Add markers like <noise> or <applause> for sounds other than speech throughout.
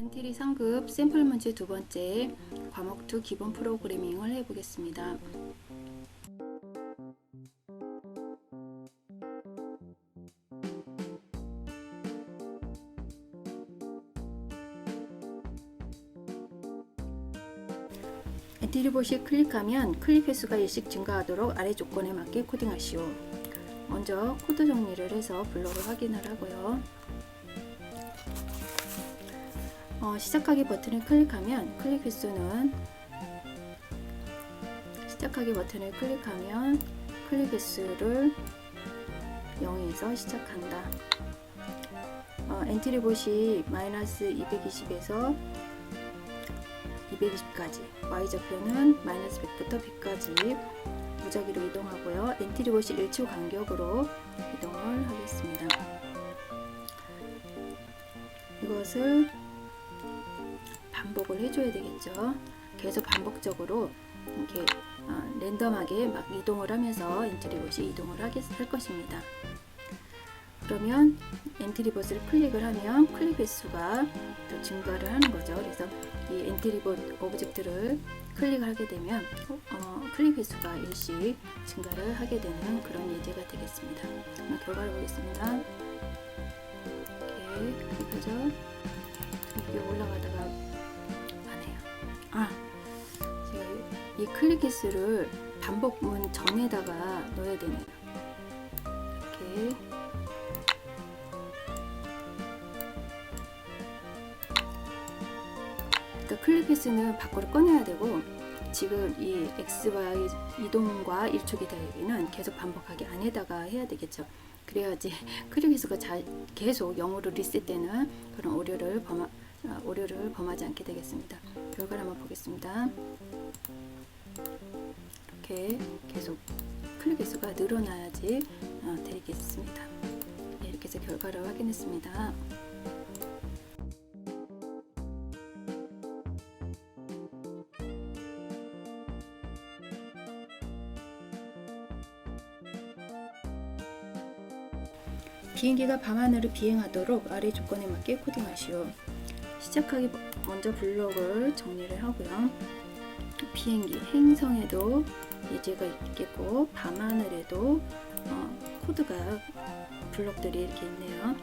엔트리 상급 샘플 문제 두 번째 과목 2 기본 프로그래밍을 해보겠습니다. 엔트리봇을 클릭하면 클릭 횟수가 일씩 증가하도록 아래 조건에 맞게 코딩하시오. 먼저 코드 정리를 해서 블록을 확인을 하고요. 어, 시작하기 버튼을 클릭하면 클릭 횟수는 시작하기 버튼을 클릭하면 클릭 횟수를 0에서 시작한다. 어, 엔트리봇이 마이너스 220에서 220까지 y좌표는 마이너스 100부터 100까지 무작위로 이동하고요. 엔트리봇이 1초 간격으로 이동을 하겠습니다. 이것을 반복을 해줘야 되겠죠. 계속 반복적으로 이렇게 어, 랜덤하게 막 이동을 하면서 엔트리봇이 이동을 하겠, 할 것입니다. 그러면 엔트리봇을 클릭을 하면 클릭 횟수가 또 증가를 하는 거죠. 그래서 이 엔트리봇 오브젝트를 클릭하게 되면 어, 클릭 횟수가 일씩 증가를 하게 되는 그런 예제가 되겠습니다. 결과를 보겠습니다. 이렇게 클릭하죠. 이게 올라가다가 이 클릭 횟수를 반복문 전에다가 넣어야 되네요. 이렇게 그러니까 클릭 횟수는 밖으로 꺼내야 되고 지금 이 XY 이동과 일촉이 되기는 계속 반복하게 안에다가 해야 되겠죠. 그래야지 <laughs> 클릭 횟수가 잘 계속 0으로 리셋되는 그런 오류를 범하, 아, 오류를 범하지 않게 되겠습니다. 결과를 한번 보겠습니다. 이렇게 계속 클릭 횟수가 늘어나야지 어, 되겠습니다. 네, 이렇게 해서 결과를 확인했습니다. 비행기가 밤하늘을 비행하도록 아래 조건에 맞게 코딩하시오. 시작하기 먼저 블록을 정리를 하고요. 비행기, 행성에도 예제가 있겠고 밤하늘에도 어, 코드가 블록들이 이렇게 있네요.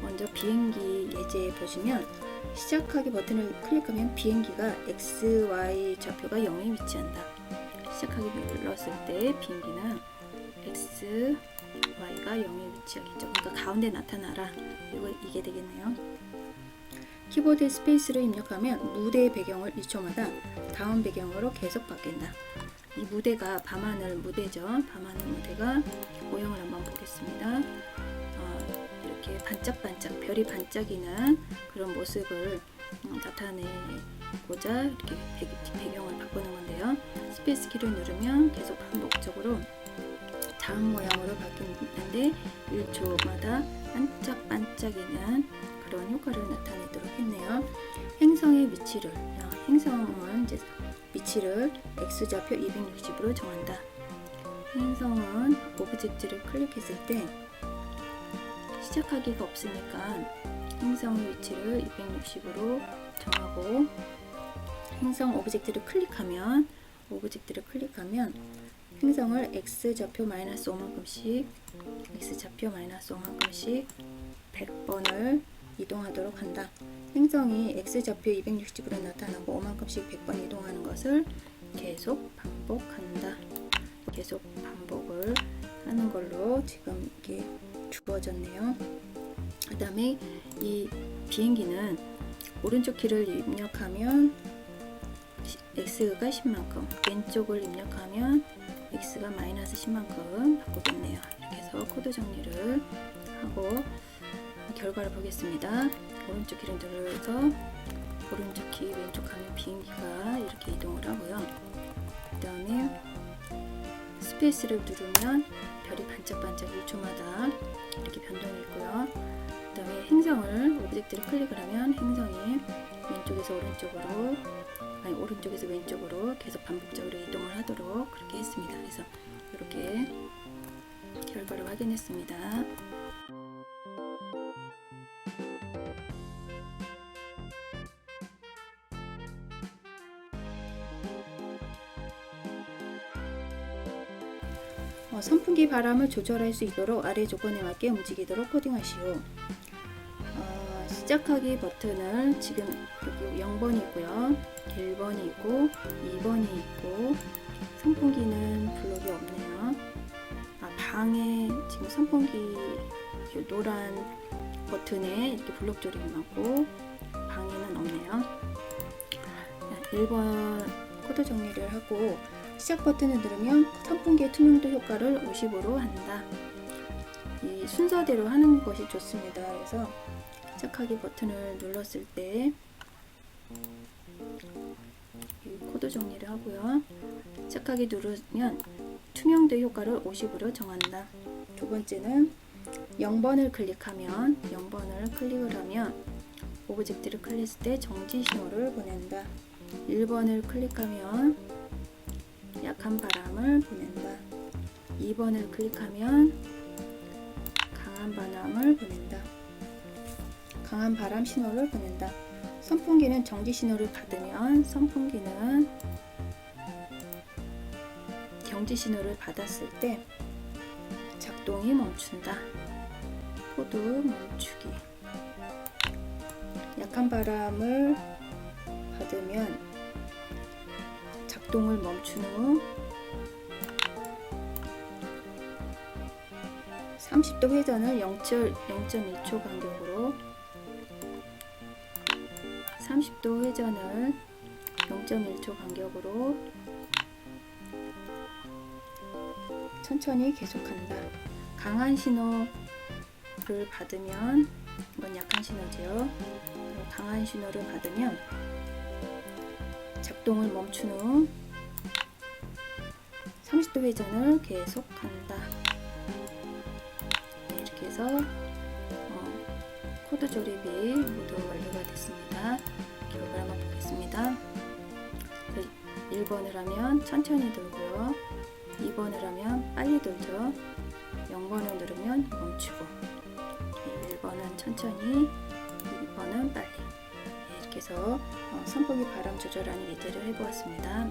먼저 비행기 예제 보시면 시작하기 버튼을 클릭하면 비행기가 X, Y 좌표가 0에 위치한다. 시작하기 눌렀을 때 비행기는 X, Y가 0에 위치하겠죠. 그러니까 가운데 나타나라. 이거 이게 되겠네요. 키보드에 스페이스를 입력하면 무대의 배경을 1초마다 다음 배경으로 계속 바뀐다. 이 무대가 밤하늘 무대죠. 밤하늘 무대가 모형을 한번 보겠습니다. 어, 이렇게 반짝반짝 별이 반짝이는 그런 모습을 음, 나타내고자 이렇게 배경 을 바꾸는 건데요. 스페이스 키를 누르면 계속 반복적으로 다음 모양으로 바뀌는데 1초마다 반짝반짝이는 그런 효과를 나타내도록 했네요. 행성의 위치를 아, 행성은 이제 위치를 x좌표 260으로 정한다. 행성은 오브젝트를 클릭했을 때 시작하기가 없으니까 행성의 위치를 260으로 정하고 행성 오브젝트를 클릭하면 오브젝트를 클릭하면 행성을 x좌표 마이너스 5만큼씩 x좌표 마이너스 5만큼씩 100번을 이동하도록 한다. 행성이 x좌표 260으로 나타나고 5만큼씩 100번 이동하는 것을 계속 반복한다. 계속 반복을 하는 걸로 지금 이게 주어졌네요. 그 다음에 이 비행기는 오른쪽 키를 입력하면 x가 10만큼 왼쪽을 입력하면 x가 마이너스 10만큼 바꾸겠네요. 이렇게 해서 코드 정리를 하고 결과를 보겠습니다. 오른쪽 키를 눌러서 오른쪽 키 왼쪽 하면 비행기가 이렇게 이동을 하고요. 그 다음에 스페이스를 누르면 별이 반짝반짝 1초마다 이렇게 변동이 있고요. 그 다음에 행성을 오브젝트를 클릭을 하면 행성이 왼쪽에서 오른쪽으로 아니 오른쪽에서 왼쪽으로 계속 반복적으로 이동을 하도록 그렇게 했습니다. 그래서 이렇게 결과를 확인했습니다. 선풍기 바람을 조절할 수 있도록 아래 조건에 맞게 움직이도록 코딩하시오. 어, 시작하기 버튼을 지금 여기 0번이 있고요. 1번이 있고 2번이 있고 선풍기는 블록이 없네요. 아, 방에 지금 선풍기 요 노란 버튼에 이렇게 블록 조립이 많고 방에는 없네요. 1번 코드 정리를 하고 시작 버튼을 누르면 선풍기의 투명도 효과를 50으로 한다. 이 순서대로 하는 것이 좋습니다. 그래서 시작하기 버튼을 눌렀을 때이 코드 정리를 하고요. 시작하기 누르면 투명도 효과를 50으로 정한다. 두 번째는 0번을 클릭하면 0번을 클릭을 하면 오브젝트를 클릭했을 때 정지 신호를 보낸다. 1번을 클릭하면 약한 바람을 보낸다. 2번을 클릭하면 강한 바람을 보낸다. 강한 바람 신호를 보낸다. 선풍기는 정지 신호를 받으면 선풍기는 정지 신호를 받았을 때 작동이 멈춘다. 코드 멈추기. 약한 바람을 받으면 작동을 멈춘 후 30도 회전을 0.2초 간격으로 30도 회전을 0.1초 간격으로 천천히 계속한다. 강한 신호를 받으면 이건 약한 신호죠. 강한 신호를 받으면 작동을 멈춘 후 30도 회전을 계속한다. 네, 이렇게 해서 어, 코드 조립이 모두 완료가 됐습니다. 결과를 한번 보겠습니다. 1번을 하면 천천히 돌고요. 2번을 하면 빨리 돌죠. 0번을 누르면 멈추고 1번은 천천히 2번은 빨리 해서 어, 선풍기 바람 조절하는 예제를 해보았습니다.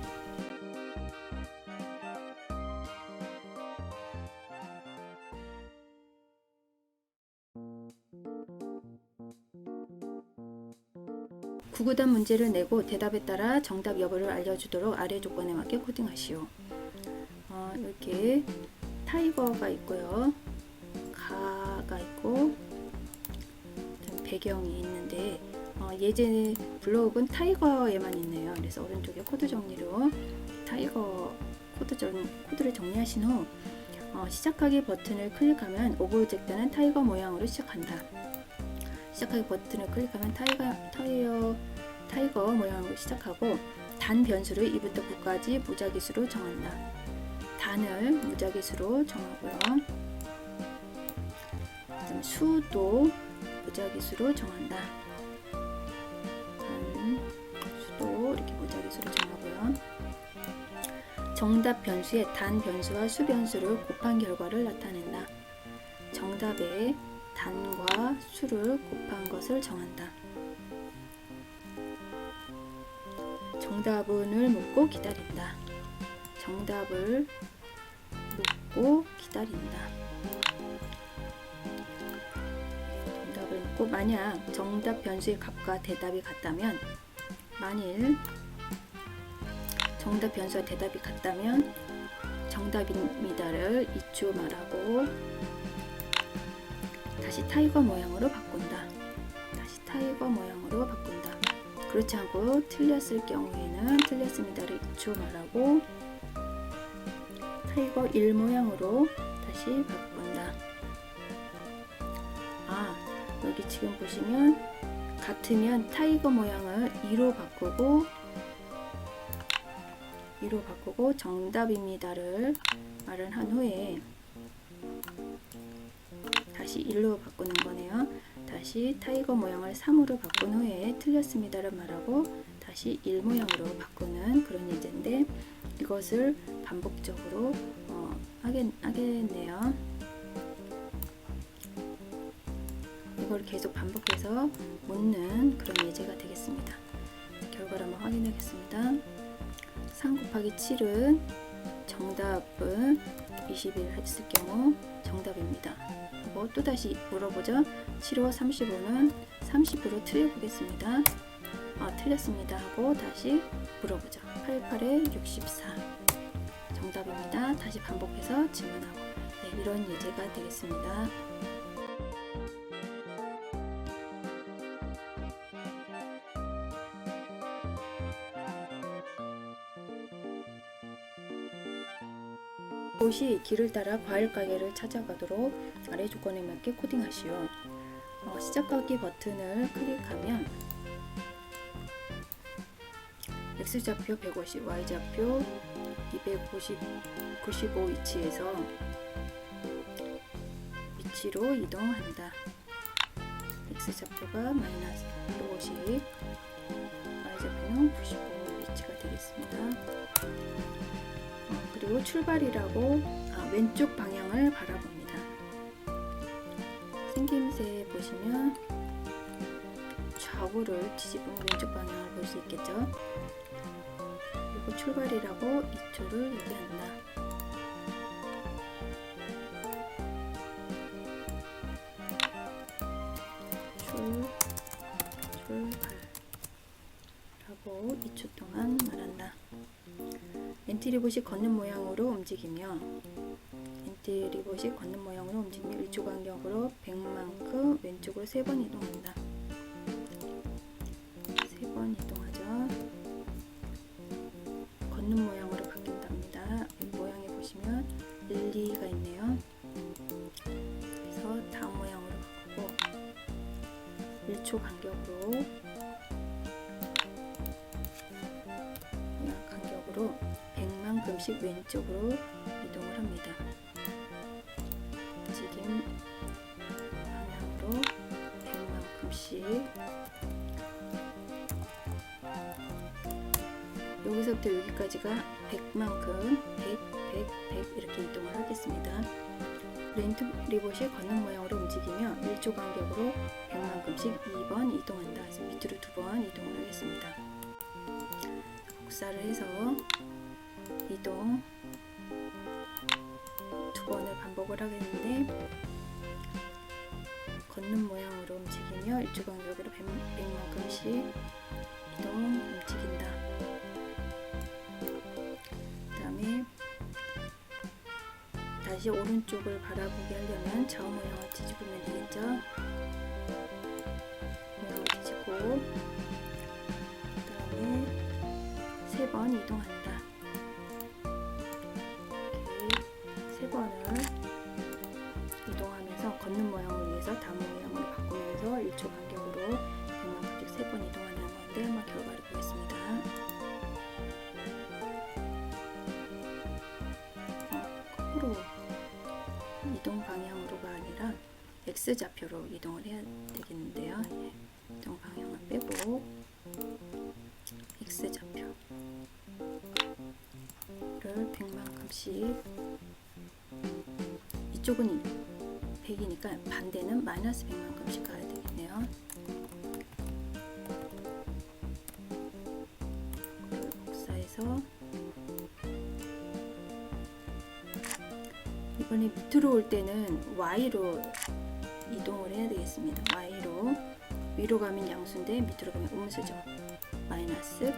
구구단 문제를 내고 대답에 따라 정답 여부를 알려주도록 아래 조건에 맞게 코딩하시오. 어, 이렇게 타이거가 있고요. 가가 있고 배경이 있는데 어, 예제 블록은 타이거에만 있네요. 그래서 오른쪽에 코드 정리로 타이거 코드 정, 코드를 정리하신 후 어, 시작하기 버튼을 클릭하면 오브젝트는 타이거 모양으로 시작한다. 시작하기 버튼을 클릭하면 타이거 타이어 타이거 모양으로 시작하고 단 변수를 2부터 9까지 무작위수로 정한다. 단을 무작위수로 정하고요. 수도 무작위수로 정한다. 무작위수로 정하고요. 정답 변수의 단 변수와 수 변수를 곱한 결과를 나타낸다. 정답에 단과 수를 곱한 것을 정한다. 정답은을 묻고 기다린다. 정답을 묻고 기다린다. 정답을 묻고 만약 정답 변수의 값과 대답이 같다면 만일 정답 변수와 대답이 같다면 정답입니다를 이추 말하고 다시 타이거 모양으로 바꾼다. 다시 타이거 모양으로 바꾼다. 그렇지 않고 틀렸을 경우에는 틀렸습니다를 이추 말하고 타이거 1 모양으로 다시 바꾼다. 아, 여기 지금 보시면 같으면 타이거 모양을 2로 바꾸고 2로 바꾸고 정답입니다를 말을 한 후에 다시 1로 바꾸는 거네요. 다시 타이거 모양을 3으로 바꾼 후에 틀렸습니다를 말하고 다시 1 모양으로 바꾸는 그런 예제인데 이것을 반복적으로 어, 하겠, 하겠네요. 이걸 계속 반복해서 묻는 그런 예제가 되겠습니다. 결과를 한번 확인하겠습니다. 3 곱하기 7은 정답은 20일 했을 경우 정답입니다. 하고 또 다시 물어보죠. 7호 35는 30으로 틀려보겠습니다. 아, 틀렸습니다. 하고 다시 물어보죠. 88에 64 정답입니다. 다시 반복해서 질문하고 네, 이런 예제가 되겠습니다. 곳이 길을 따라 과일 가게를 찾아가도록 아래 조건에 맞게 코딩하시오. 어, 시작하기 버튼을 클릭하면 x좌표 150, y좌표 250, 95 위치에서 위치로 이동한다. x좌표가 마이너스 150, y좌표는 95 위치가 되겠습니다. 어, 그리고 출발이라고 아, 왼쪽 방향을 바라봅니다. 생김새 보시면 좌우를 뒤집으면 왼쪽 방향을 볼 수 있겠죠. 그리고 출발이라고 2초를 얘기한다. 엔티리봇이 걷는 모양으로 움직이며 엔티리봇이 걷는 모양으로 움직이며 1초 간격으로 100만큼 왼쪽으로 3번 이동한다. 3번 이동하죠. 걷는 모양으로 바뀐답니다. 모양에 보시면 1, 2가 있네요. 그래서 다음 모양으로 바꾸고 1초 간격으로 간격으로 100만큼씩 왼쪽으로 이동을 합니다. 지금 방향으로 100만큼씩 여기서부터 여기까지가 100만큼 100, 100, 100 이렇게 이동을 하겠습니다. 렌트 리봇이 걷는 모양으로 움직이며 1초 간격으로 100만큼씩 2번 이동한다. 밑으로 두번 이동을 하겠습니다. 복사를 해서 이동 두 번을 반복을 하겠는데 걷는 모양으로 움직이며 1초 간격으로 100, 100만큼씩 이동 움직인다. 그 다음에 다시 오른쪽을 바라보게 하려면 좌우 모양을 뒤집으면 되겠죠. 모양을 뒤집고 그 다음에 세 번 이동한다. 1초 간격으로 100만큼씩 세번 이동하는 건데 한번 결과를 보겠습니다. 어, 거꾸로 이동 방향으로가 아니라 X 좌표로 이동을 해야 되겠는데요. 예, 이동 방향을 빼고 X 좌표를 100만큼씩 이쪽은 100이니까 반대는 마이너스 100만큼씩 가야 해서 이번에 밑으로 올 때는 Y로 이동을 해야 되겠습니다. Y로 위로 가면 양수인데 밑으로 가면 음수죠. 마이너스 100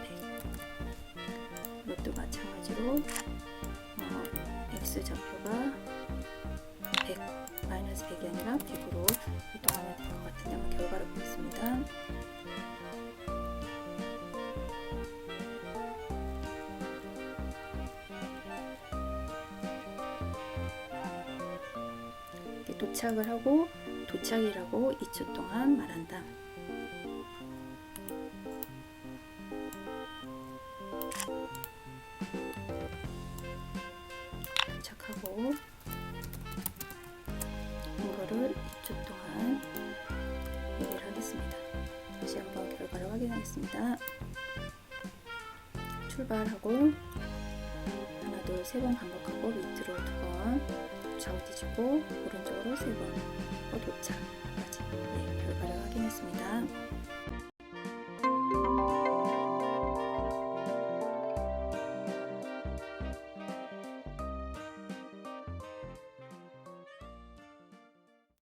이것도 마찬가지로 도착을 하고 도착이라고 2초 동안 말한다. 도착하고 이거를 2초 동안 얘기를 하겠습니다. 다시 한번 결과를 확인하겠습니다. 출발하고 하나 둘 세 번 반복하고 밑으로 두 번 좌우 뒤집고 오른쪽으로 세 번, 어, 도착까지 네, 결과를 확인했습니다.